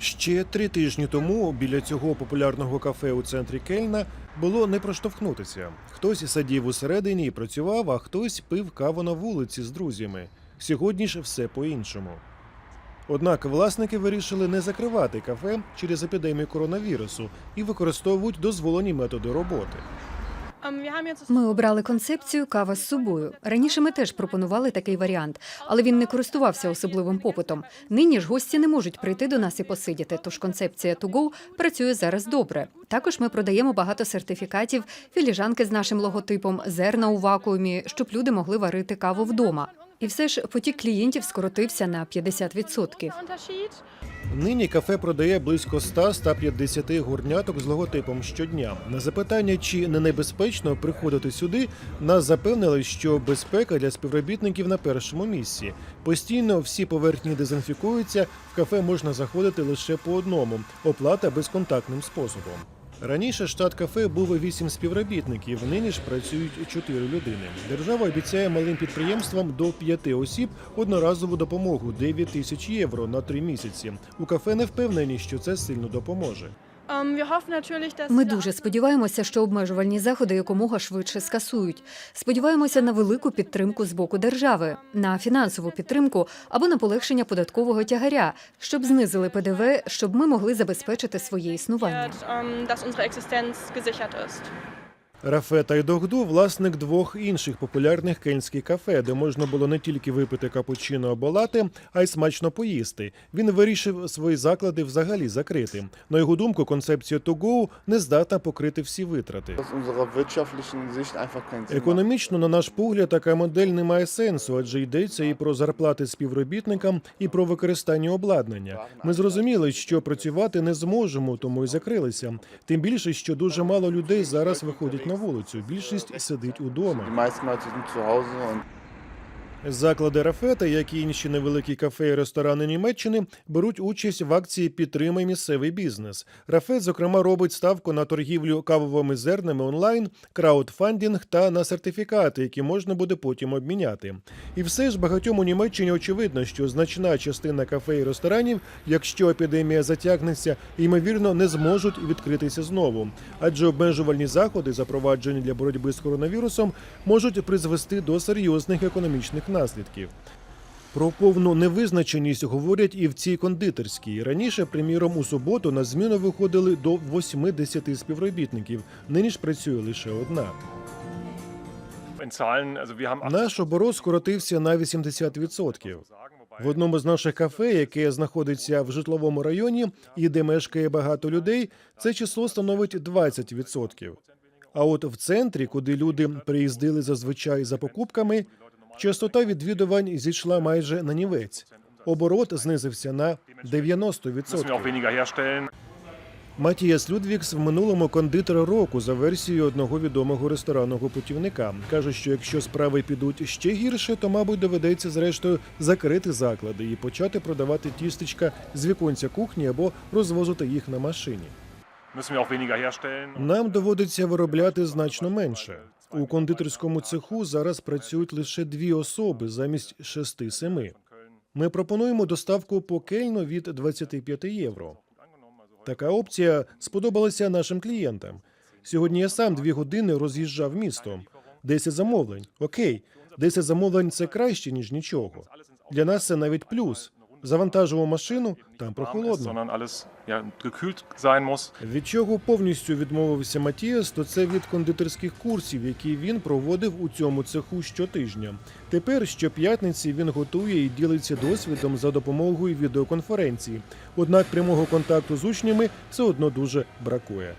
Ще три тижні тому біля цього популярного кафе у центрі Кельна було не проштовхнутися. Хтось сидів усередині і працював, а хтось пив каву на вулиці з друзями. Сьогодні ж все по-іншому. Однак власники вирішили не закривати кафе через епідемію коронавірусу і використовують дозволені методи роботи. Ми обрали концепцію кава з собою. Раніше ми теж пропонували такий варіант, але він не користувався особливим попитом. Нині ж гості не можуть прийти до нас і посидіти. Тож концепція to go працює зараз добре. Також ми продаємо багато сертифікатів, філіжанки з нашим логотипом, зерна у вакуумі, щоб люди могли варити каву вдома. І все ж потік клієнтів скоротився на 50%. Нині кафе продає близько 100-150 гурняток з логотипом щодня. На запитання, чи не небезпечно приходити сюди, нас запевнили, що безпека для співробітників на першому місці. Постійно всі поверхні дезінфікуються, в кафе можна заходити лише по одному, оплата безконтактним способом. Раніше штат кафе був вісім співробітників, нині ж працюють чотири людини. Держава обіцяє малим підприємствам до п'яти осіб одноразову допомогу 9 тисяч євро на три місяці. У кафе не впевнені, що це сильно допоможе. Dass Ми дуже сподіваємося, що обмежувальні заходи якомога швидше скасують. Сподіваємося на велику підтримку з боку держави, на фінансову підтримку або на полегшення податкового тягаря, щоб знизили ПДВ, щоб ми могли забезпечити своє існування. Рафе Тайдогду – власник двох інших популярних кельнських кафе, де можна було не тільки випити капучино або лате, а й смачно поїсти. Він вирішив свої заклади взагалі закрити. На його думку, концепція go не здатна покрити всі витрати. Економічно, на наш погляд, така модель не має сенсу, адже йдеться і про зарплати співробітникам, і про використання обладнання. Ми зрозуміли, що працювати не зможемо, тому й закрилися. Тим більше, що дуже мало людей зараз виходять на вулицю. Більшість сидить удома. Заклади Рафета, як і інші невеликі кафе і ресторани Німеччини, беруть участь в акції Підтримай місцевий бізнес. Рафет, зокрема, робить ставку на торгівлю кавовими зернами онлайн, краудфандінг та на сертифікати, які можна буде потім обміняти. І все ж багатьом у Німеччині очевидно, що значна частина кафе і ресторанів, якщо епідемія затягнеться, ймовірно, не зможуть відкритися знову, адже обмежувальні заходи, запроваджені для боротьби з коронавірусом, можуть призвести до серйозних економічних наслідків. Про повну невизначеність говорять і в цій кондитерській. Раніше, приміром, у суботу на зміну виходили до 80 співробітників. Нині ж працює лише одна. Наш оборот скоротився на 80%. В одному з наших кафе, яке знаходиться в житловому районі і де мешкає багато людей, це число становить 20%. А от в центрі, куди люди приїздили зазвичай за покупками, частота відвідувань зійшла майже на нівець. Оборот знизився на müssen wir auch 90%. weniger herstellen. Матіас Людвікс в минулому кондитер року за версією одного відомого ресторанного путівника. Каже, що якщо справи підуть ще гірше, то мабуть доведеться зрештою закрити заклади і почати продавати тістечка з віконця кухні або розвозити їх на машині. Нам доводиться виробляти значно менше. У кондитерському цеху зараз працюють лише дві особи замість шести-семи. Ми пропонуємо доставку по кельну від 25 євро. Така опція сподобалася нашим клієнтам. Сьогодні я сам дві години роз'їжджав містом. 10 замовлень. Окей, 10 замовлень це краще, ніж нічого. Для нас це навіть плюс. Завантажував машину, там прохолодно. Від чого повністю відмовився Матіас, то це від кондитерських курсів, які він проводив у цьому цеху щотижня. Тепер щоп'ятниці він готує і ділиться досвідом за допомогою відеоконференції. Однак прямого контакту з учнями все одно дуже бракує.